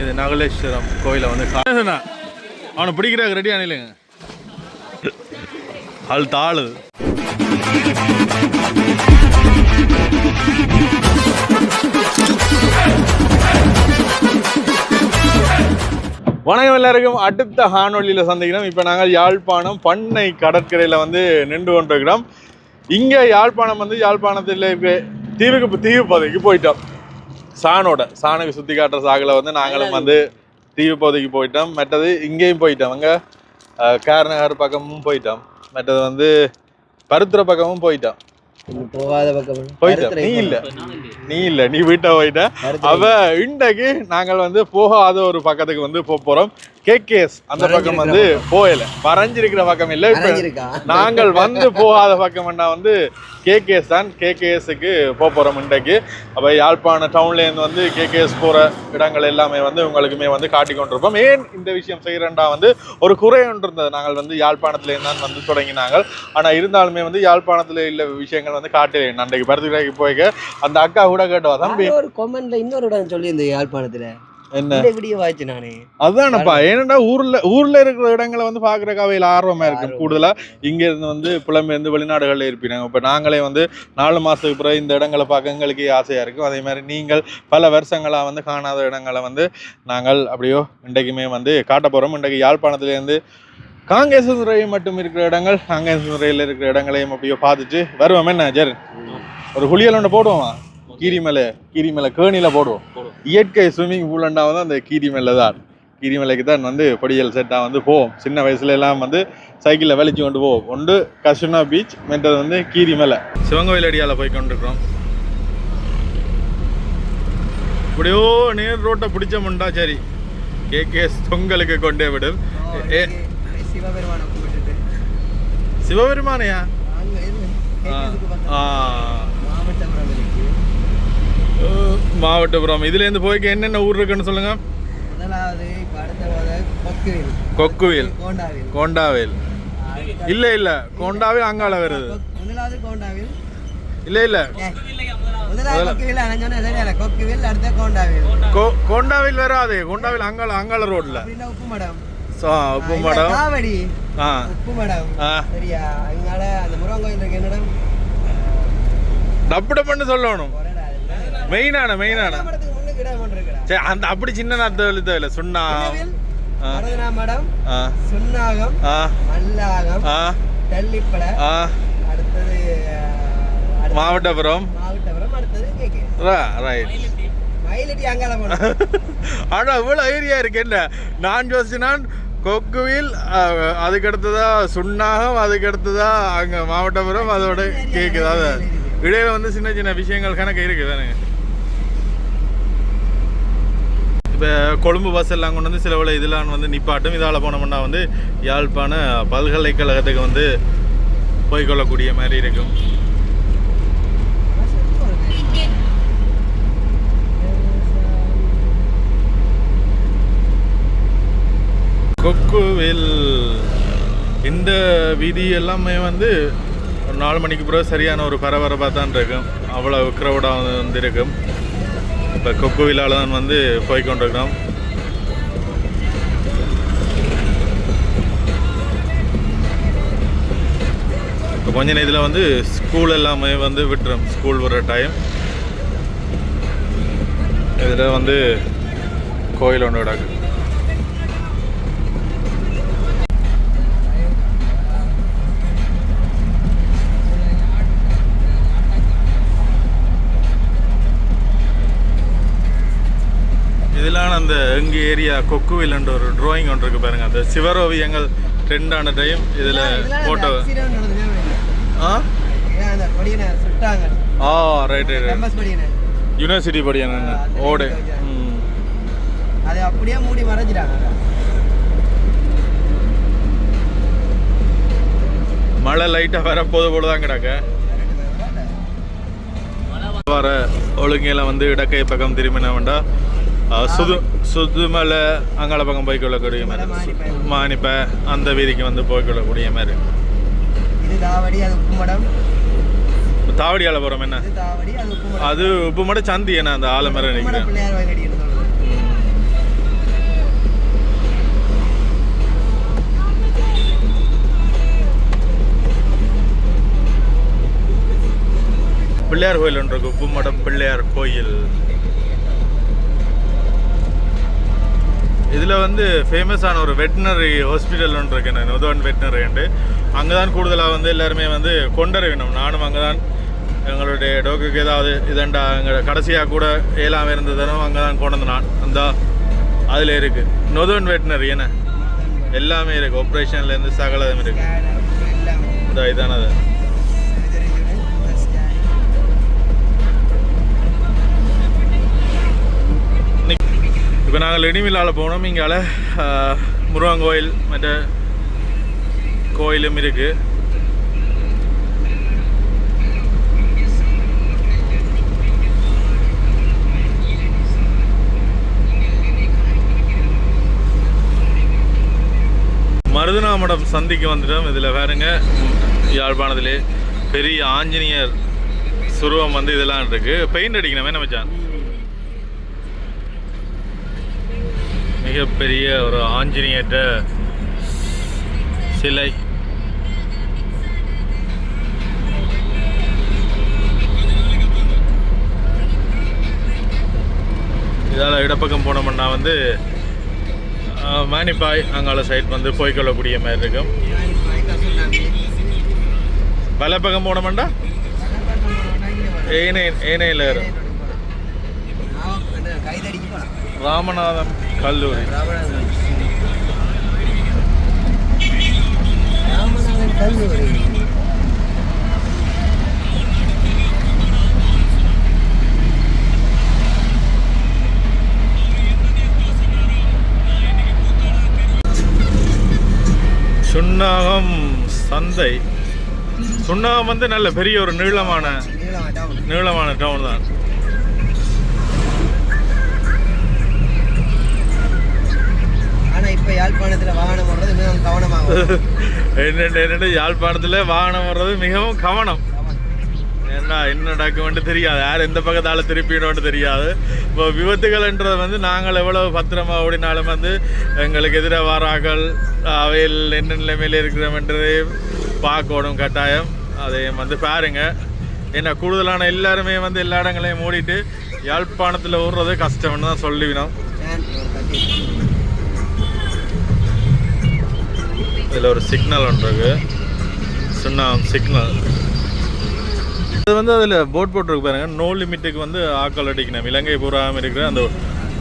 இது நகலேஸ்வரம் கோயிலை வந்து அவனை பிடிக்கிறாங்க ரெடி ஆனிலைங்க அது தாளு வணக்கம் எல்லாருக்கும். அடுத்த ஹானொலியில் சந்திக்கிறோம். இப்போ நாங்கள் யாழ்ப்பாணம் பண்ணை கடற்கரையில் வந்து நின்று கொண்டிருக்கிறோம். இங்கே யாழ்ப்பாணம் வந்து யாழ்ப்பாணத்தில் இருக்க தீவுக்கு தீவு பகுதிக்கு போயிட்டோம். சானோட சாணுக்கு சுற்றி காட்டுற சாகில் வந்து நாங்களும் வந்து தீவு பகுதிக்கு போயிட்டோம். மற்றது இங்கேயும் போயிட்டோம். அங்கே காரநகர் பக்கமும் போயிட்டோம். மற்றது வந்து பருத்துற பக்கமும் போயிட்டோம். போகாத பக்கம். போயிட்டோம். நீ இல்ல. நீ இல்ல. நீ வீட்டை போயிட்ட. அவ இன்றைக்கு நாங்கள் வந்து போகாத ஒரு பக்கத்துக்கு வந்து போக போறோம். கேகேஎஸ் அந்த பக்கம் வந்து போகல. வரைஞ்சிருக்கிற பக்கம் இல்ல. இப்ப? நாங்கள் வந்து போகாத பக்கம்னா வந்து கேகேஎஸ் தான். கேகேஎஸ்க்கு போக போறோம் இன்றைக்கு. அப்ப யாழ்ப்பாண டவுன்ல இருந்து வந்து கேகேஎஸ் போற இடங்கள் எல்லாமே வந்து உங்களுக்குமே வந்து காட்டி கொண்டிருப்போம். ஏன் இந்த விஷயம் செய்யறேன்டா வந்து ஒரு குறை ஒன்று இருந்தது. நாங்கள் வந்து யாழ்ப்பாணத்துல இருந்து தான் வந்து தொடங்கினாங்க ஆனா இருந்தாலுமே வந்து யாழ்ப்பாணத்துல இல்ல விஷயங்கள் வந்து காட்டல. அன்றைக்கு பருத்திக்கு போய்க்க அந்த அக்கா கூட கேட்டவா தம்பி? ஒரு கொமெண்ட்ல இன்னொரு இடம் சொல்லியிருந்தேன் யாழ்ப்பாணத்துல. என்ன? இந்த வீடியோ வாய்ச்சு நானே. அதானப்பா ஏன்னா ஊர்ல ஊர்ல இருக்கிற இடங்களை வந்து பாக்குறக்கு அவையில் ஆர்வமா இருக்கு. கூடுதலா. இங்க இருந்து வந்து புலம்பெயர்ந்து வெளிநாடுகள்ல இருப்பீங்க இப்ப நாங்களே வந்து நாலு மாசத்துக்கு பிறகு இந்த இடங்களை பார்க்க எங்களுக்கு ஆசையா இருக்கும் அதே மாதிரி நீங்கள் பல வருஷங்களா வந்து காணாத இடங்களை வந்து நாங்கள் அப்படியோ இன்றைக்குமே வந்து காட்ட போறோம். இன்றைக்கு யாழ்ப்பாணத்துல இருந்து காங்கேசதுறை மட்டும் இருக்கிற இடங்கள் காங்கேசதுறையில் இருக்கிற இடங்களையும் அப்படியோ பார்த்துட்டு வருவோம். என்ன ஜெர் ஒரு குளியல் ஒன்று போடுவோமா? கீரிமலை கீரிமலை கேணியில போடுவோம். இயற்கை ஸ்விம்மிங் பூலண்டா வந்து அந்த கீரிமலை தான். கீரிமலைக்கு தான் வந்து பொடியல் செட்டாக வந்து போவோம். சின்ன வயசுல எல்லாம் வந்து சைக்கிளில் வெளிச்சு கொண்டு போவோம். ஒன்று கசுனா பீச் மற்றது வந்து கீரிமலை. சிவங்கோயில் அடியால் போய் கொண்டிருக்கிறோம். இப்படியோ நேர் ரோட்டை பிடிச்சோம்டா சரி கேகேஎஸ் தொங்கலுக்கு கொண்டே விடும். சிவபெருமானையா? ஆ, கேட்டதுக்கு பக்கத்துல ஆ மாமட்டபுரம் இருக்கு அஹ், மாவட்டபுரம். இதுலேருந்து போய்க்க என்னென்ன ஊர் இருக்குன்னு சொல்லுங்க. முதலாவது கொக்குவில். கோண்டாவில். இல்ல இல்ல. கோண்டாவில். அங்கால வருது இல்ல? இல்ல கோண்டாவில். வராது. கோண்டாவில் அங்கால அங்கால ரோட்ல உப்பு மடம் காவடி. ஆ. உப்பு மடம் சரியா? அதனால அந்த முருகன் கோயில் இருக்கு என்னிடம்? டப்பு டப்புன்னு சொல்லணும் மெயினான மெயினான சரி அந்த அப்படி சின்ன நாத்து எழுத சுண்ணா மடம் மல்லாகம் ஆ தெல்லிப்பளை ஆ அடுத்தது மாவட்டபுரம் மாவட்டபுரம் அடுத்தது ரைட் ஆனா ஏரியா இருக்கு என்ன நான் யோசிச்சினான் கொக்குவில் அஹ், அதுக்கு அடுத்ததா சுண்ணாகம் அதுக்கு அடுத்ததா அங்க மாவட்டபுரம் அதோட கேக்குது அது இடையில வந்து சின்ன சின்ன விஷயங்கள் கணக்கு இருக்கு தானுங்க இப்போ கொழும்பு பஸ் எல்லாம் கொண்டு வந்து சில இதெல்லாம் வந்து நிப்பாட்டும். இதால் போனோம்னா வந்து யாழ்ப்பாண பல்கலைக்கழகத்துக்கு வந்து போய்க்கொள்ளக்கூடிய மாதிரி இருக்கும். கொக்குவில் இந்த வீதி எல்லாமே வந்து ஒரு நாலு மணிக்கு பிறகு சரியான ஒரு பரபரப்பாக தான் இருக்கும். அவ்வளோ க்ரௌடாக வந்து இருக்கும் இப்போ கொக்குவிலால் தான் வந்து போய் கொண்டிருக்கிறோம். இப்போ கொஞ்ச நேரத்தில் வந்து ஸ்கூல் எல்லாமே வந்து விட்டுரும். ஸ்கூல் வர டைம் இதில் வந்து கோயில் ஒன்று கிடக்கு இதெல்லாம் அந்த எங்க ஏரியா கொக்குவில்ன்ற ஒரு டிராயிங் ஒன்று இருக்கு பாருங்க. அந்த சிவரோவியங்கள் ட்ரெண்டான டைம் இதில் போட்டோ ஆ? ஆ ரைட் ரைட் யூனிவர்சிட்டி படியான. ஓடு. அதை அப்படியே மூடி மறைஞ்சிட்டாங்க. மழை லைட்டாக வரப்போது போல தான் கிடக்க. வர ஒழுங்கையில் வந்து இடக்கை பக்கம் திரும்பின வேண்டா சுது சுதுமலை அங்கால பக்கம் போய்க்கொள்ளக்கூடிய மாதிரி மானிப்பை அந்த வீதிக்கு வந்து போய்க்கொள்ளக்கூடிய மாதிரி தாவடி ஆலை போகிறோம் என்ன அது உப்புமடம் சந்தி என்ன அந்த ஆலமரம் நினைக்கிறேன் பிள்ளையார் கோயில் ஒன்று இருக்கு உப்புமடம் பிள்ளையார் கோயில் இதில் வந்து ஃபேமஸான ஒரு வெட்டினரி ஹாஸ்பிட்டல் ஒன்று இருக்கு நுதவன் வெட்டினரி உண்டு அங்கே தான் கூடுதலாக வந்து எல்லாருமே வந்து கொண்டர வேணும். நானும் அங்கே தான் எங்களுடைய டோக்குக்கு ஏதாவது இதண்டா எங்கள் கடைசியாக கூட ஏழாம் இருந்ததுனும் அங்கே தான் கொண்டு நான் அந்த அதில் இருக்குது நொதவன் வெட்டினரி என்ன? எல்லாமே இருக்குது ஆப்ரேஷன்லேருந்து சகலதும் இருக்குது இந்த இதானது. இப்போ நாங்கள் இடிமில்லால் போனோம் இங்கால முருகன் கோயில் மற்ற கோயிலும் இருக்கு. மருதுநாமடம் சந்திக்கு வந்துட்டோம். இதில் வேறுங்க யாழ்ப்பாணத்திலே பெரிய ஆஞ்சநேயர் சுருவம் வந்து இதெல்லாம் இருக்குது பெயிண்ட் அடிக்கணுமே என்ன மிகப்பெரிய ஒரு ஆஞ்சநேயர்ட சிலை. இதால் இடப்பக்கம் போனோம்னா வந்து மானிப்பாய் அங்கால சைட் வந்து போய்க்கொள்ளக்கூடிய மாதிரி இருக்கும். பல பக்கம் போனோம்டா ஏனை ஏனையில் ராமநாதம் கல்லூரி. கல்லூரி சுண்ணாகம் சந்தை. சுண்ணாகம் வந்து நல்ல பெரிய ஒரு நீளமான நீளமான டவுன் தான். ஆனா இப்ப யாழ்ப்பாணத்துல வாகனம் ஓடுறது மிகவும் கவனமாக. என்னென்ன என்னென்ன? யாழ்ப்பாணத்தில் வாகனம் வர்றது மிகவும் கவனம். ஏன்னா என்ன நடக்கும்னு தெரியாது. யார் எந்த பக்கத்தால் திருப்பிடணும்னு தெரியாது. இப்போ விபத்துகள்ன்றது வந்து நாங்கள் எவ்வளவு பத்திரமா ஓடினாலும் வந்து எங்களுக்கு எதிராக வாராக்கள் அவையில் என்ன நிலைமையில் இருக்கிறோம்ன்றதை பார்க்கணும் கட்டாயம். அதையும் வந்து பாருங்க. ஏன்னா கூடுதலான எல்லாருமே வந்து எல்லா இடங்களையும் மூடிட்டு யாழ்ப்பாணத்தில் ஓடுறது கஷ்டம்னு தான் சொல்லிவினோம். இதில் ஒரு சிக்னல் ஒன்று சுண்ணாம் சிக்னல் இது வந்து அதில் போட் போட்டிருக்கு பாருங்க. நோ லிமிட்டுக்கு வந்து ஆக்கள் அடிக்கணும். இலங்கை பூராவும் இருக்கிற அந்த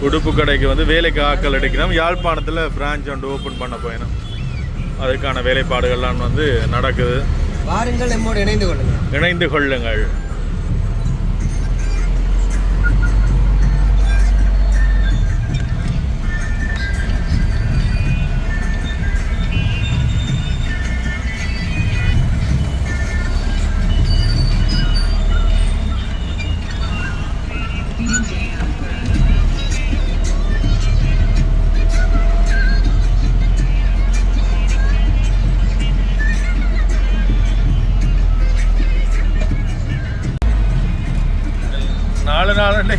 உடுப்பு கடைக்கு வந்து வேலைக்கு ஆக்கள் அடிக்கணும். யாழ்ப்பாணத்தில் பிரான்ச் ஒன்று ஓப்பன் பண்ண போயிடும் அதுக்கான வேலைப்பாடுகள்லாம் வந்து நடக்குது. வாருங்கள் நம்மோடு இணைந்து கொள்ளுங்கள். இணைந்து கொள்ளுங்கள்.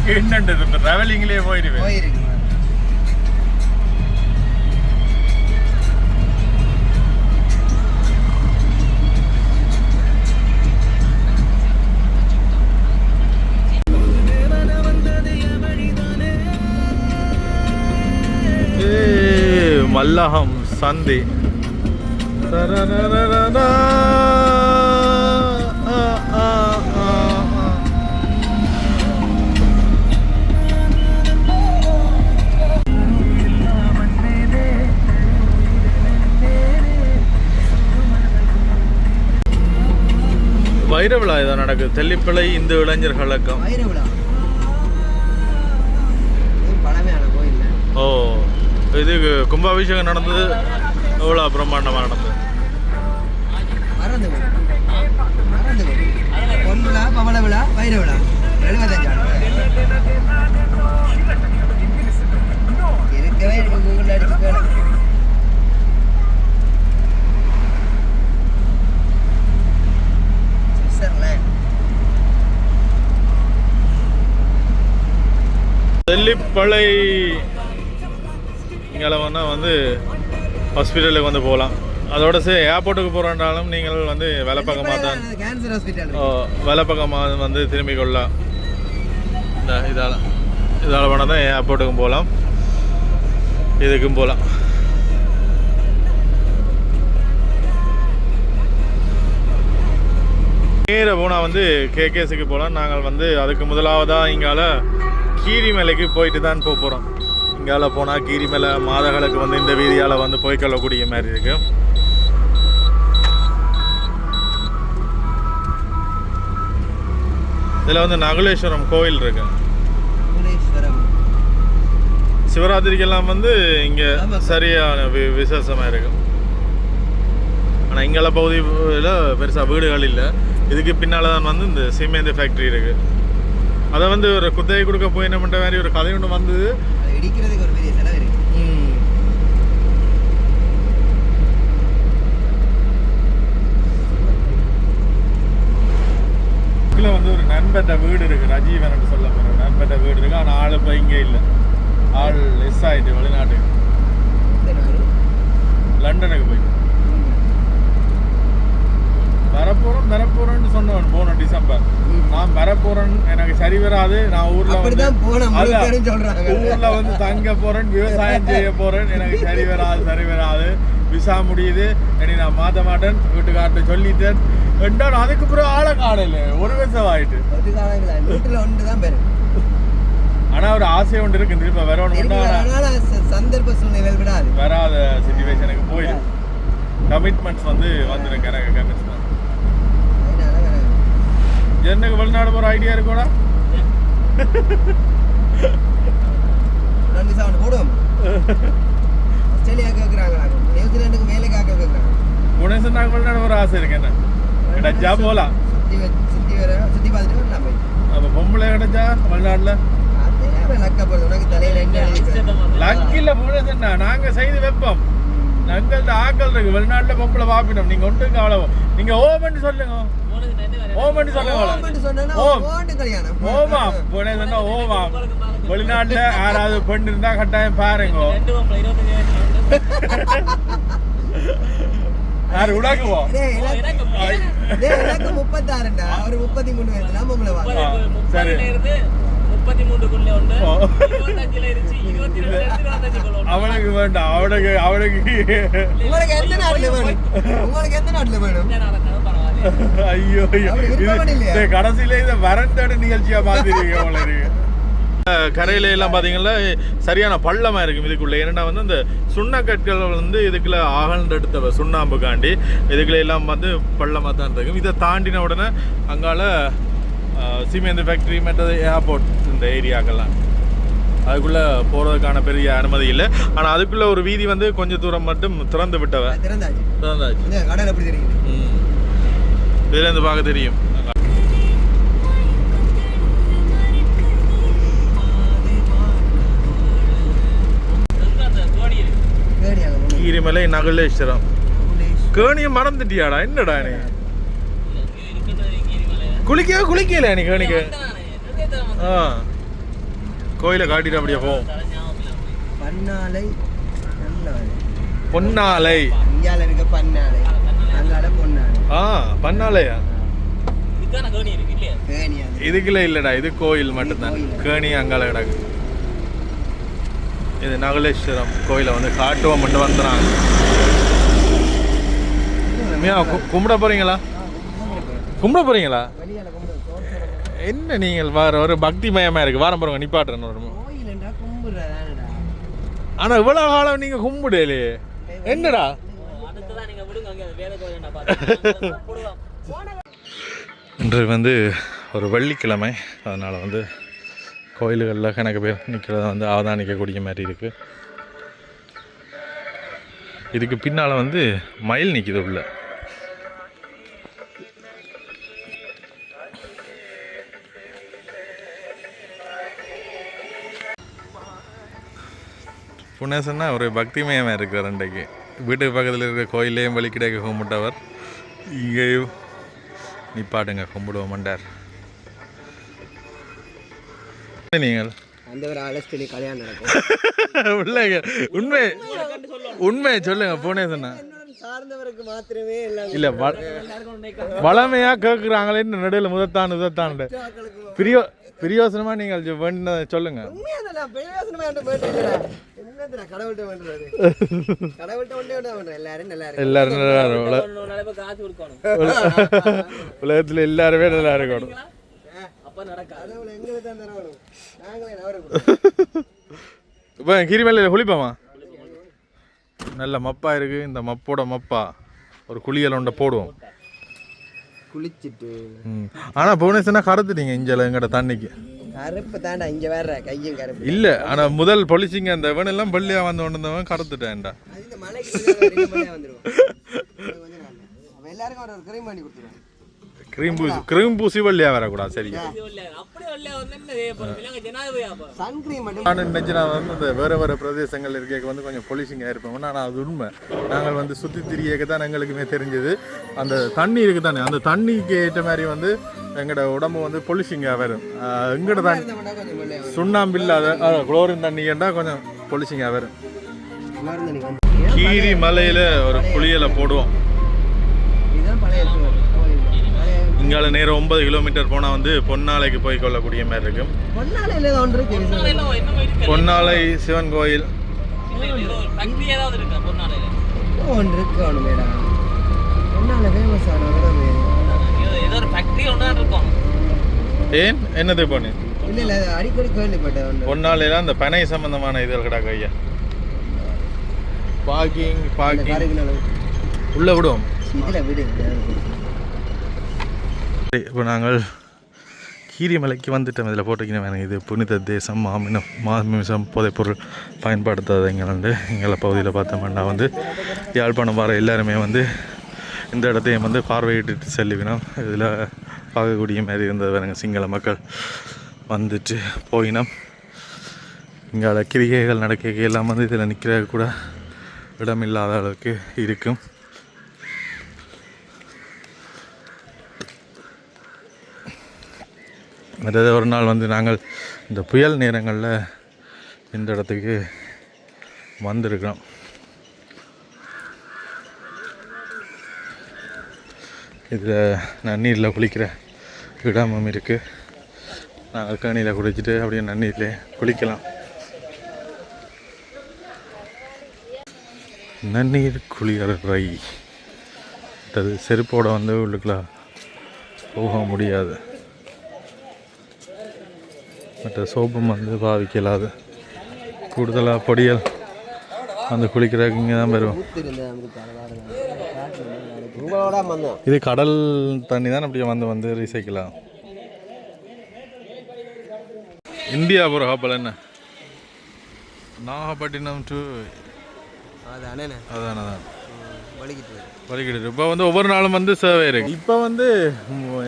இப்போ ட்ராவலிங்லேயே போயிடுவேன் போயிருக்கு ஏய், மல்லகம் சந்தி. வைர விழா இதான் நடக்குது. தெல்லிப்பிள்ளை இந்து இளைஞர் கழகம். ஓ இது கும்பாபிஷேகம் நடந்தது. எவ்வளோ பிரம்மாண்டமாக நடந்தது. பவள விழா வைர விழா. தெல்லிப்பளை இங்கே வந்தால் வந்து ஹாஸ்பிட்டலுக்கு வந்து போகலாம். அதோட சரி ஏர்போர்ட்டுக்கு போகிறோன்றாலும் நீங்கள் வந்து வலப்பக்கமாக தான் கேன்சர் ஹாஸ்பிட்டல் ஓ, வலப்பக்கமாக வந்து திரும்பி கொள்ளலாம். இந்த இதால் இதால் போனால் தான் ஏர்போர்ட்டுக்கும் போகலாம். இதுக்கும் போகலாம். நேர போனால் வந்து கேகேஸுக்கு போகலாம். நாங்கள் வந்து அதுக்கு முதலாவதாக இங்கால கீரிமலைக்கு போயிட்டு தான் போக போகிறோம் இங்கால போனால் கீரிமலை மாதகளுக்கு வந்து இந்த வீதியால் வந்து போய் கொள்ளக்கூடிய மாதிரி இருக்குது இதில் வந்து நகுலேஸ்வரம் கோயில் இருக்கு. சிவராத்திரிக்கெல்லாம் வந்து இங்கே. சரியான வி விசேஷமாக இருக்கு. ஆனால் இங்கால பகுதியில் பெருசாக வீடுகள் இல்லை. இதுக்கு பின்னால் தான் வந்து இந்த சிமெண்ட் ஃபேக்ட்ரி இருக்கு. அதை வந்து ஒரு குத்தகை கொடுக்க போய் என்ன பண்ணுற மாதிரி ஒரு கதை ஒன்று வந்தது. இடிக்கிறதுக்கு ஒரு பெரிய செலவு இருக்கு. வந்து ஒரு நண்பட்ட வீடு இருக்கு ரஜீவன் சொல்ல போகிற நண்பட்ட வீடு இருக்கு. ஆனால் ஆள் இப்போ இங்கே இல்லை. ஆள் லெஸ் ஆயிட்டு வெளிநாட்டுக்கு. லண்டனுக்கு போய் வரப்போறோம் வரப்போறேன்னு சொன்னவன் போன டிசம்பர். நான் வரப்போறேன் எனக்கு சரி வராது. நான் ஊர்ல வந்து ஊர்ல வந்து தங்க போறேன் விவசாயம் செய்ய போறேன். எனக்கு சரி வராது சரி வராது. விசா முடியுது. இனி நான் மாத்த மாட்டேன். வீட்டுக்கார்ட்ட சொல்லிட்டேன். ரெண்டாம் அதுக்கு பிறகு ஆளை காணல. ஒரு வருஷம் ஆயிட்டு ஆனா ஒரு ஆசை ஒன்று இருக்கு. திரும்ப வரணும். சந்தர்ப்ப சூழ்நிலை வராத சுச்சுவேஷனுக்கு போயிடும் கமிட்மெண்ட்ஸ் வந்து வந்துருக்கு எனக்கு கமிட்மெண்ட். எனக்கு வெளிநாடு போற ஐடியா இருக்கோடா ரெண்டு சவுண்ட் போடுவோம் ஆஸ்திரேலியா கேட்குறாங்களா நியூசிலாண்டுக்கு மேலே காக்க கேட்குறாங்க புனேசன் நாங்கள் வெளிநாடு போற ஆசை இருக்கு என்ன? கிடைச்சா போகலாம் சுற்றி வர சுற்றி பார்த்துட்டு வரலாம் போய். அப்போ பொம்பளை கிடைச்சா வெளிநாட்டில்? அதே லக்க போடுது உனக்கு தலையில் என்ன எழுதிக்கிறது? லக்கில் புனேசன் நாங்க செய்து வைப்போம். எங்கள்கிட்ட ஆக்கள் இருக்கு. வெளிநாட்டுல பொம்பளை பாப்பிடும். நீங்க ஒன்றும் கவலை நீங்க ஓமன்னு சொல்லுங்க. ஓமன்னு சொல்லுங்க. சொன்னா ஓம் கல்யாணம். ஓமாம் புனேசன்னா ஓமாம் வெளிநாட்டுல யாராவது பெண் இருந்தா கட்டாயம் பாருங்க. யாரு எனக்கு முப்பத்தாறுண்டா. ஒரு முப்பத்தி மூணு வயசுல பொம்பளை சரி. முப்பத்தி மூன்றுக்குள்ள உண்டு. ஓ. இருபத்தஞ்சுல இருந்துச்சு. இருபத்தி ரெண்டு இருபத்தஞ்சுக்குள்ள உண்டு. அவனுக்கு வேண்டாம் அவனுக்கு அவனுக்கு. உங்களுக்கு எந்த நாட்டுல வேணும்? உங்களுக்கு எந்த நாட்டுல வேணும்? ஐயோ ஐயோ. இது கடைசியில இதை வரண்டோட நிகழ்ச்சியா மாத்திருக்கீங்க போல இருக்கு. கரையில எல்லாம் பாத்தீங்கன்னா சரியான பள்ளமா இருக்கும் இதுக்குள்ள. ஏன்னா வந்து இந்த சுண்ணக்கற்கள் வந்து இதுக்குள்ள ஆகழ்ந்து எடுத்த சுண்ணாம்புக்காண்டி இதுக்குள்ள எல்லாம் வந்து பள்ளமா தான் இருக்கும். இதை தாண்டின உடனே அங்கால சிமெண்ட் ஃபேக்டரி மற்றது ஏர்போர்ட் இந்த ஏரியாக்கெல்லாம் அதுக்குள்ள போறதுக்கான பெரிய அனுமதி இல்லை. ஆனா அதுக்குள்ள ஒரு வீதி வந்து கொஞ்ச தூரம் மட்டும் திறந்து விட்டவ. திறந்தாச்சு. கடல் எப்படி தெரியுது. ம். இதுல இருந்து பார்க்க தெரியும். அந்த கீரிமலை நகுலேஸ்வரம். கேணியை மறந்துட்டியாடா என்னடா நீ? இல்ல, இங்க இருக்கிறது கீரிமலை குளிக்க குளிக்கல நீ கேணிக்கு ஆ. கோயிலை காட்டிட்டு அப்படியே போ. பன்னாலை பன்னாலை பொன்னாலை. இந்தியால இருக்க பன்னாலை அங்கால பொன்னாலை. ஆ பன்னாலையா இதுக்கான கோணி இருக்கு இல்லையா? கேணியா இதுக்குள்ள இல்லடா இது கோயில் மட்டும்தான். கேணி அங்கால கிடக்கு. இது நகுலேஸ்வரம் கோயிலை வந்து காட்டுவோம் மட்டும் வந்துறாங்க கும்பிட போறீங்களா? கும்பிட போறீங்களா? என்ன நீங்கள் வர ஒரு பக்தி மயமா இருக்கு? வாரம் பாருங்க நிப்பாட்டுறேன் ஒரு நிமிஷம். கோயிலண்டா கும்பிடுறதானடா. ஆனா இவ்வளவு காலம் நீங்க கும்பிடலையே. என்னடா? இன்று வந்து ஒரு வெள்ளிக்கிழமை. அதனால் வந்து கோயில்களில் கணக்கு பேர் நிற்கிறத வந்து அவதானிக்கக்கூடிய மாதிரி இருக்குது இதுக்கு பின்னால் வந்து மயில் நிற்கிது உள்ள. புனேசன்னா ஒரு பக்திமயமாக இருக்கிற ரெண்டைக்கு வீட்டுக்கு பக்கத்தில் இருக்கிற கோயிலையும் வழி கிடைக்க கும்பிட்டவர் இங்கேயும் நிப்பாட்டுங்க கும்பிடுவோம் மண்டார் நீங்கள்? உள்ளங்க. உண்மை சொல்லுங்க புனேசன்னா சார்ந்தவருக்கு மாத்திரமே இல்ல. வளமையா கேக்குறாங்களேன்னு நடுவில் முதத்தான் முதத்தாண்டு பிரியோ பிரியோசனமா நீங்கள் சொல்லுங்க. எல்லாரும் நல்லா இருக்கும். உலகத்துல எல்லாருமே நல்லா இருக்கணும். இப்போ கிரிமலையில் குளிப்போமா? நல்ல மப்பா இருக்கு. இந்த மப்போட மப்பா. ஒரு குளியல் ஒன்றை போடுவோம். குளிச்சுட்டு. ம். ஆனா புவனேஸ்வரனா கருத்துட்டீங்க இஞ்சல எங்கட தண்ணிக்கு. கருப்பு தாண்டா இங்க வேற கையும் கருப்பு இல்ல ஆனா முதல் பொலிச்சிங்க அந்த இவனெல்லாம் பள்ளியா வந்து கொண்டிருந்தவன் கருத்துட்டேன்டா அது இந்த மலைக்கு. அவன் எல்லாருக்கும் ஒரு கிரீம் பண்ணி கொடுத்துருவான். கிரீம் பூசி கிரீம் பூசி வள்ளியா வரக்கூடாது மட்டும் நான் நினைச்சு நான் வந்து இந்த வேற வேற பிரதேசங்கள் இருக்க வந்து கொஞ்சம் பொலிசிங்காக இருப்போம் ஆனால் அது உண்மை. நாங்கள் வந்து சுற்றி திரியக்க தான் எங்களுக்குமே தெரிஞ்சது. அந்த தண்ணி இருக்கு தானே அந்த தண்ணிக்கு ஏற்ற மாதிரி வந்து எங்களோட உடம்பு வந்து பொலிஷிங்காக வரும். ஆஹ் எங்கட தண்ணி சுண்ணாம்பு இல்லாத குளோரின் தண்ணி கொஞ்சம் பொலிஷிங்காக வரும். கீரி மலையில் ஒரு குளியலை போடுவோம். இங்கால நேரம் ஒன்பது கிலோமீட்டர் போனால் வந்து பொன்னாலைக்கு போய் கொள்ளக்கூடிய மாதிரி இருக்கும். பொன்னாலையில ஏதோ ஒன்று இருக்கு பொன்னாலை பொன்னாலை சிவன் கோயில். ஏதோ ஒரு ஒன்று இருக்கு ஒன்றுமேடா பொன்னால ஃபேமஸ் ஆனவங்க ஒன்று இருக்கும் ஏன்? என்னது பண்ணு இல்ல இல்ல அடிக்கடி கேள்விப்பட்டேன் பொன்னாலையில் அந்த பனை சம்பந்தமான இதுகள் கிடக்கு ஐயா பார்க்கிங் பார்க்கிங் உள்ள விடுவோம். இதுல விடு இப்போ நாங்கள் கீரிமலைக்கு வந்துட்டோம். இதில் போட்டுக்கணும் வேணும் இது புனித தேசம் மாமினம் மாமிசம் போதைப்பொருள் பயன்படுத்தாத எங்களாண்டு எங்களை பகுதியில் பார்த்தோம்னா வந்து யாழ்ப்பாணம் வர எல்லாருமே வந்து இந்த இடத்தையும் வந்து பார்வையிட்டு செல்லுவினோம். இதில் பார்க்கக்கூடிய மாதிரி இருந்தது பாருங்கள் சிங்கள மக்கள். வந்துட்டு போயினோம். இங்கே கிரிகைகள் நடக்க எல்லாம் வந்து இதில் நிற்கிற கூட இடம் இல்லாத அளவுக்கு இருக்கும். அதாவது ஒரு நாள் வந்து நாங்கள் இந்த புயல் நேரங்களில் இந்த இடத்துக்கு வந்திருக்கிறோம். இதில் நான் நீரில் குளிக்கிற இடமும் இருக்குது நாங்கள் கணியில் குடிச்சிட்டு அப்படியே நன்னீரில் குளிக்கலாம் நன்னீர் குளியலை அது செருப்போட வந்து உள்ளுக்குள்ள போக முடியாது மற்ற சோப்பும் வந்து பாவிக்கலாது கூடுதலாக பொடியல் அந்த குளிக்கிறதுக்கு இங்கே தான் வருவோம் உங்களோட வந்தோம் இது கடல் தண்ணி தான் அப்படியே வந்து வந்து ரீசைக்கலாம் இந்தியா போகிற கப்பல் என்ன? நாகப்பட்டினம் டு அதானே அதான் அதான் வலிக்கிட்டு இப்போ வந்து ஒவ்வொரு நாளும் வந்து சேவை இருக்கு. இப்போ வந்து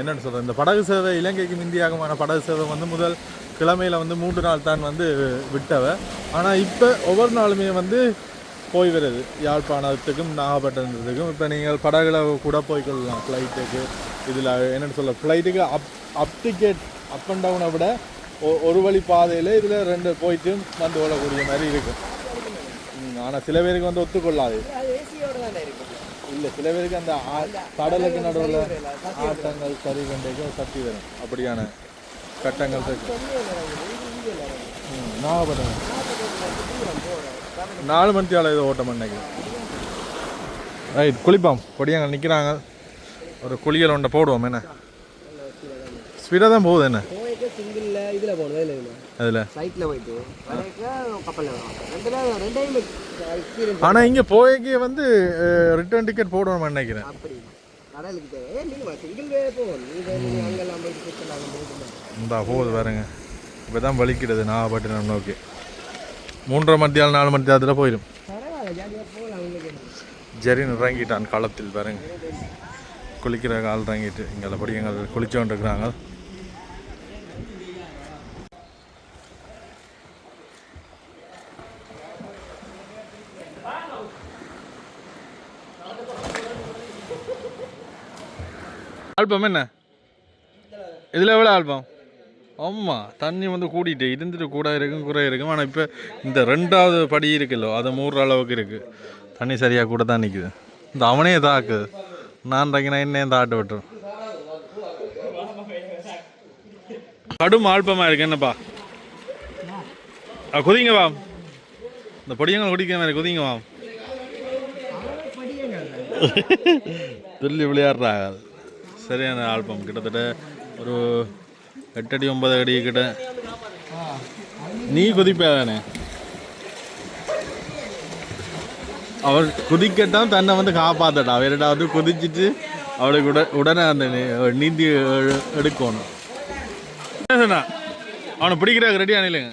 என்னன்னு சொல்கிறேன் இந்த படகு சேவை இலங்கைக்கும் இந்தியாவுக்குமான படகு சேவை வந்து முதல் கிழமையில் வந்து மூன்று நாள் தான் வந்து விட்டவ. ஆனால் இப்போ ஒவ்வொரு நாளுமே வந்து போய் வருது யாழ்ப்பாணத்துக்கும் நாகப்பட்டினத்துக்கும். இப்போ நீங்கள் படகுல கூட போய்க்கொள்ளலாம். ஃப்ளைட்டுக்கு இதில் என்னென்னு சொல்ல ஃப்ளைட்டுக்கு அப் அப் டிக்கெட் அப் அண்ட் டவுனை விட ஒ- ஒரு வழி பாதையில் இதில் ரெண்டு போயிட்டு வந்து ஓடக்கூடிய மாதிரி இருக்கும் ஆனால் சில பேருக்கு வந்து ஒத்துக்கொள்ளாது. இல்லை சில பேருக்கு அந்த ஆ- கடலுக்கு நடுவில் ஆட்டங்கள் சரி கண்டிக்கும் சக்தி வரும். அப்படியான கட்டங்கள் இருக்கு. நாகப்பட்டினம். நாலு மணிக்கு ஆள் ஏதோ ஓட்டம் பண்ணி ரைட் குளிப்போம். கொடியாங்க நிற்கிறாங்க ஒரு குளியல் ஒன்றை போடுவோம் என்ன? ஸ்பீடாக தான் போகுது என்ன? இதில் போகணும் அதில் போயிட்டு கப்பலில் ஆனால் இங்கே போய்க்கு வந்து ரிட்டர்ன் டிக்கெட் போடணும்னு நினைக்கிறேன். இந்தா போகுது பாருங்க. இப்போ தான் வலிக்கிறது நாகப்பட்டினம் நோக்கி. மூன்றரை மத்தியால் நாலு போயிடும் ஜாலியாக போகலாம் உங்களுக்கு. ஜெரின் இறங்கிட்டான் களத்தில் பாருங்க. குளிக்கிற கால் இறங்கிட்டு இங்கே படி எங்கள் குளிச்சு கொண்டிருக்கிறாங்க. ஆல்பம் என்ன? இதில் எவ்வளோ ஆல்பம்? ஆமாம் தண்ணி வந்து கூட்டிட்டு இருந்துட்டு கூட இருக்கும் குறை இருக்கும். ஆனால் இப்போ இந்த ரெண்டாவது படி இருக்குல்லோ அதை மூடுற அளவுக்கு இருக்குது தண்ணி சரியாக கூட தான் நிற்குது இந்த அவனே தாக்கு. நான் இறங்கினா என்னையும் தாட்டு விட்டுரும் கடும் ஆழ்பமா இருக்கு என்னப்பா? குதிங்க வா. இந்த பொடியங்க குடிக்க மாதிரி குதிங்க வா. துள்ளி விளையாடுறாங்க. சரியான ஆல்பம். கிட்டத்தட்ட ஒரு எட்டு அடி ஒன்பது அடி கிட்ட. நீ குதிப்பாதானே? அவர் குதிக்கட்டும் தன்னை வந்து காப்பாத்தட்டா அவர்கிட்ட வந்து குதிச்சிட்டு அவளுக்கு உட உடனே அந்த நீ- நீந்தி எடுக்கணும். என்ன அவனை பிடிக்கிறாங்க ரெடி ஆனிலுங்க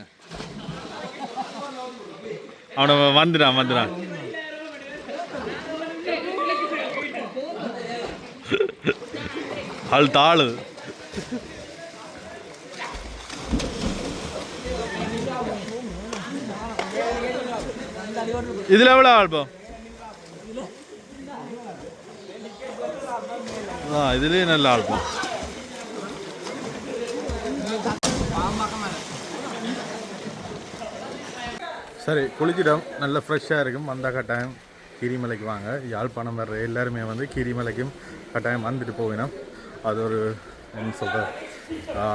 அவனை வந்துடான் வந்துடான் ஆள் தாளு இதுல எவ்வளோ ஆல்பம்? ஆ நல்ல ஆல்பம். சரி குளிச்சிடம் நல்ல ஃப்ரெஷ்ஷாக இருக்கும். வந்தால் கட்டாயம் கீரிமலைக்கு வாங்க. யாழ்ப்பாணம் வர்ற எல்லாருமே வந்து கீரிமலைக்கும் கட்டாயம் வந்துட்டு போவினோம் அது ஒரு என்ன சொல்கிற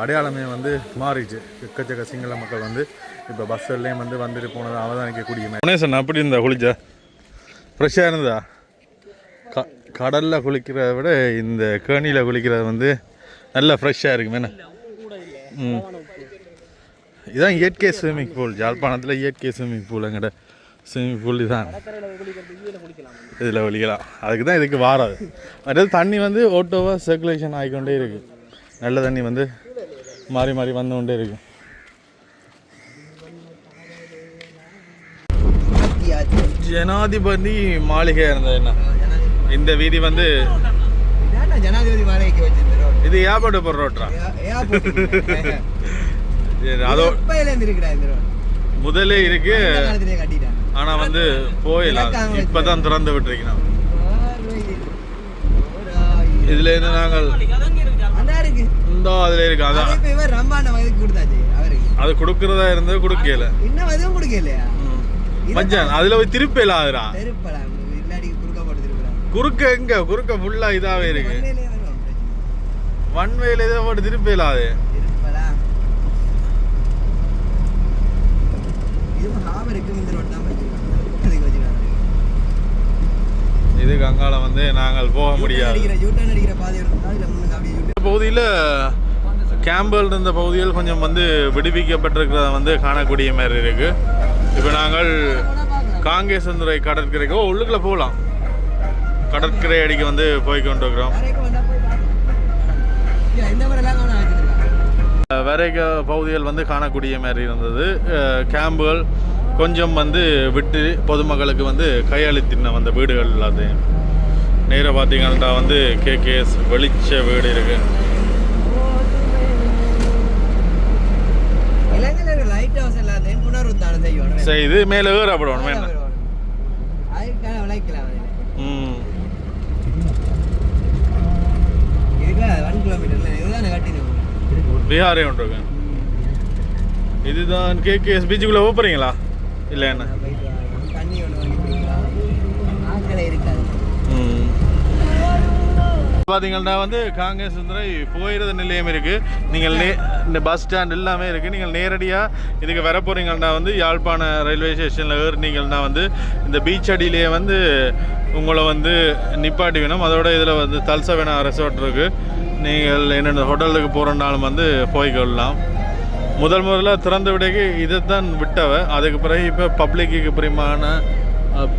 அடையாளமே வந்து மாறிச்சு எக்கச்சக்க சிங்கள மக்கள் வந்து இப்போ பஸ்ஸுலேயும் வந்து வந்துட்டு போனதை அவதானிக்கக்கூடிய கணேசன் அப்படி இருந்தா குளிச்சா? ஃப்ரெஷ்ஷாக இருந்ததா க கடலில் குளிக்கிறத விட இந்த கேணியில் குளிக்கிறது வந்து நல்லா ஃப்ரெஷ்ஷாக இருக்கும். என்ன? ம். இதான் இயற்கை ஸ்விம்மிங் பூல் ஜாழ்ப்பாணத்தில் இயற்கை ஸ்விம்மிங் பூல் எங்கட ஸ்விம்மிங் பூல் இதான். இதில் குளிக்கலாம். அதுக்கு தான் இதுக்கு வாராது அதாவது தண்ணி வந்து ஓட்டோவாக சர்க்குலேஷன் ஆகிக்கொண்டே இருக்குது நல்ல தண்ணி வந்து மாறி மாறி வந்து கொண்டே இருக்குது ஜனாதிபதி. மாளிகை இருந்தது என்ன? இந்த வீதி வந்து ஜனாதிபதி மாளிகைக்கு வச்சிருந்தோம் இது ஏப்பாடு போடுற ரோட்ரா அதோ முதலே இருக்கு. ஆனா வந்து போயிடலாம் இப்பதான் திறந்து விட்டுருக்கணும் இதுல இருந்து நாங்கள் இந்த அதுல இருக்கு அதை அதான் அது கொடுக்கறதா இருந்தது கொடுக்கல. இன்னும் அதுவும் கொடுக்கலையா? மச்சான் அதுல போய் திருப்பி இல்லாதுடா தெருப்பலாம். இல்லாடி குறுக்க போட்டு திருப்பலாம். குறுக்க எங்க? குறுக்க ஃபுல்லா இதாவே இருக்கு. ஒன் வேல இதை போட்டு திருப்பி இல்லாது திருப்பலாம். இது இந்த ரோட் தான் அங்கால வந்து நாங்கள் போக முடியாது. யூட்டர்ன் கேம்பில் பகுதியில் கேம்பல் இருந்த பகுதிகள் கொஞ்சம் வந்து விடுவிக்கப்பட்டிருக்கிறத வந்து காணக்கூடிய மாதிரி இருக்குது இப்போ நாங்கள் காங்கேசந்துறை கடற்கரைக்கோ ஓ, உள்ளுக்குள்ள போகலாம். கடற்கரை அடிக்கு வந்து போய் கொண்டிருக்கிறோம். வரைக பகுதிகள் வந்து காணக்கூடிய மாதிரி இருந்தது. கேம்புகள் கொஞ்சம் வந்து விட்டு பொதுமக்களுக்கு வந்து கையளித்தின வந்த வீடுகள் எல்லாத்தையும். நேராக பார்த்தீங்கன்னா வந்து கேகேஎஸ் வெளிச்ச வீடு இருக்குது இலங்கையில லைட் ஹவுஸ் எல்லாத்தையும் புனருத்தானம் செய்யணும் சரி இது மேலே ஏறப்படணும் என்ன அதுக்கான விளைக்கலாம் அதுல. ம் இதுக்கு ஒன் கிலோமீட்டர்ல இதுதானே கட்டினோம் பீகாரே ஒன்று இதுதான் கேகேஎஸ் பீச்சுக்குள்ளே போகிறீங்களா இல்லை என்ன போயிட்டு வாங்க. தண்ணி ஒன்று வாங்கி குடிக்கலாம் ஆக்களே இருக்காது பார்த்தீங்கன்னா வந்து காங்கிரஸ் சுந்தரை போயிடுற நிலையம் இருக்குது நீங்கள் நே இந்த பஸ் ஸ்டாண்ட் எல்லாமே இருக்குது நீங்கள் நேரடியாக இதுக்கு வர போகிறீங்கன்னா வந்து யாழ்ப்பாண ரயில்வே ஸ்டேஷனில் ஏறினீங்கன்னா வந்து இந்த பீச் அடியிலேயே வந்து உங்களை வந்து நிப்பாட்டி வேணும். அதோட இதில் வந்து தல்சவேனா ரெசார்ட் இருக்குது நீங்கள் என்னென்ன ஹோட்டலுக்கு போகிறனாலும் வந்து போய்க்கொள்ளலாம் முதல் முதல்ல திறந்த விடைக்கு இதை தான் விட்டவ அதுக்கு பிறகு இப்போ பப்ளிக்கு பிரியமான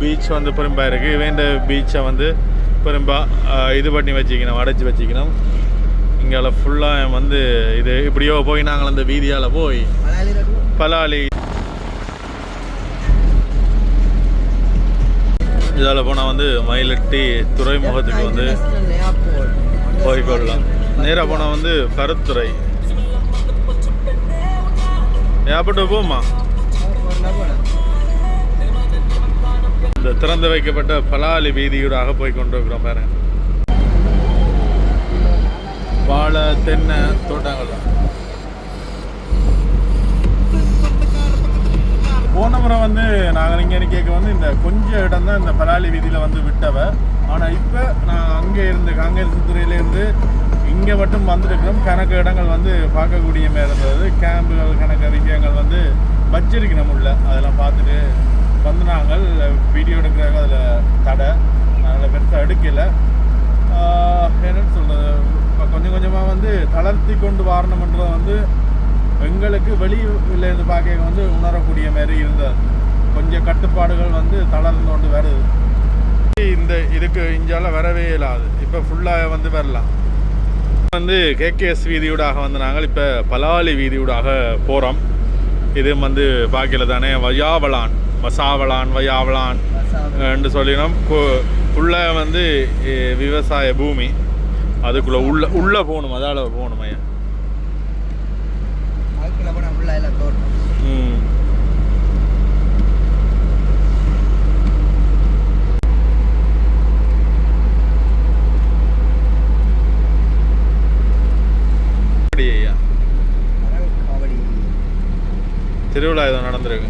பீச் வந்து பெரும்பா இருக்குது வேண்ட பீச்சை வந்து பெரும்பா இது பண்ணி வச்சுக்கணும் அடைச்சி வச்சுக்கணும். இங்கே ஃபுல்லாக வந்து இது இப்படியோ போய் நாங்கள் அந்த வீதியால் போய் பலாலி. இதால் போனால் வந்து மயிலட்டி துறைமுகத்துக்கு வந்து போய்கொள்ளலாம் நேராக போனால் வந்து கருத்துறை. ஏப்பட்டு போமா இந்த திறந்து வைக்கப்பட்ட பலாலி வீதியூடாக போய் கொண்டு இருக்கிறோம் பாருங்க. வாழை தென்னை தோட்டங்கள் போன முறை வந்து நாங்கள் இங்கே கேட்க வந்து இந்த கொஞ்சம் இடம் தான் இந்த பலாலி வீதியில் வந்து விட்டவ. ஆனால் இப்போ நான் அங்கே இருந்து காங்கேசத்துறையிலேருந்து இங்கே மட்டும் வந்திருக்கிறோம். கணக்கு இடங்கள் வந்து பார்க்கக்கூடிய மாதிரி இருந்தது. கேம்புகள் கணக்கு விஷயங்கள் வந்து வச்சிருக்கணும் உள்ள. அதெல்லாம் பார்த்துட்டு வந்து நாங்கள் வீடியோ எடுக்கிறாங்க அதில் தடை. நாங்கள் பெருசாக எடுக்கலை. என்னன்னு சொல்கிறது இப்போ கொஞ்சம் கொஞ்சமாக வந்து தளர்த்தி கொண்டு வரணுன்றதை வந்து எங்களுக்கு வெளியில இருந்து பார்க்க வந்து உணரக்கூடிய மாதிரி இருந்தது. கொஞ்சம் கட்டுப்பாடுகள் வந்து தளர்ந்து கொண்டு வருது. இந்த இதுக்கு இஞ்சால வரவே இல்லாது இப்போ ஃபுல்லாக வந்து வரலாம். வந்து கேகேஎஸ் வீதியூடாக வந்து நாங்கள் இப்போ பலாலி வீதியூடாக போகிறோம் இது வந்து பாக்கியில தானே வயாவலான். வசாவலான் வயாவலான் என்று சொல்லினோம். ஃபுல்லாக வந்து விவசாய பூமி. அதுக்குள்ள உள்ள உள்ள போகணும் அதால போகணும் ஐயா. திருவிழா ஏதோ நடந்திருக்கு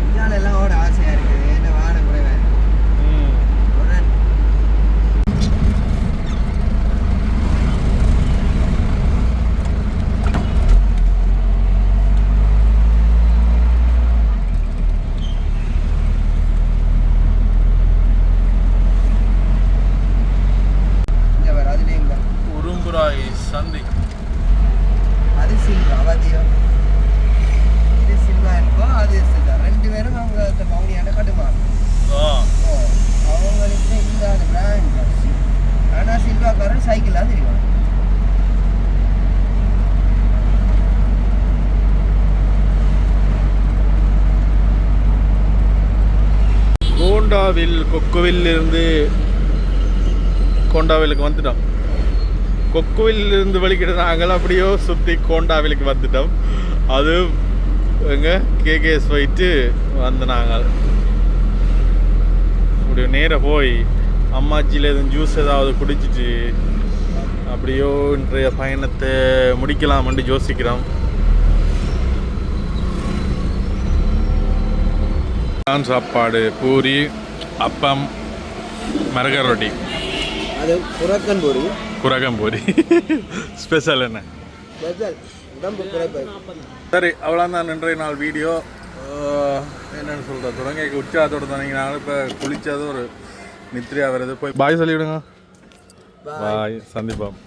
இந்தியாவில் எல்லாம் ஓட ஆசையாக இருக்குது என்ன வாகனம் குறைவாக இருக்கு ம் ஒரு இங்க பாரு, அதுலயும் பாரு. உரும்புராய் சந்தி அது சில்வா அவதியம் இது சில்வா இருக்கும் அது சில்வா ரெண்டு பேரும் அவங்க மௌனியான கட்டுமா ஆ ஓ அவங்களுக்கு இல்லாத பிராண்ட் ஆனால் சில்வாக்காரன் சைக்கிள் தான் தெரியும் கோண்டாவில் கோண்டாவிலுக்கு வந்துட்டோம். கொக்குவில் இருந்து நாங்கள் அப்படியோ சுற்றி கோண்டாவிலுக்கு வந்துட்டோம். அது எங்க? கேகேஎஸ் போயிட்டு வந்து நாங்கள். அப்படி நேராக போய் அம்மாச்சியில் எதுவும் ஜூஸ் ஏதாவது குடிச்சிட்டு அப்படியோ இன்றைய பயணத்தை முடிக்கலாம்னு யோசிக்கிறோம். சாப்பாடு பூரி அப்பம் மிளகா ரொட்டி அது புறக்கன் பொரி குரகம் பூரி ஸ்பெஷல் என்ன ஸ்பெஷல் உடம்பு குறைப்பது சரி அவ்வளோதான் இன்றைய நாள் வீடியோ என்னன்னு சொல்கிறது தொடங்க உற்சாகத்தோட தொடங்கினாலும் இப்போ குளிச்சது ஒரு நித்ரியா வருது போய் பாய் சொல்லிவிடுங்க பாய் சந்திப்போம்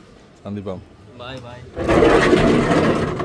சந்திப்போம் பாய் பாய்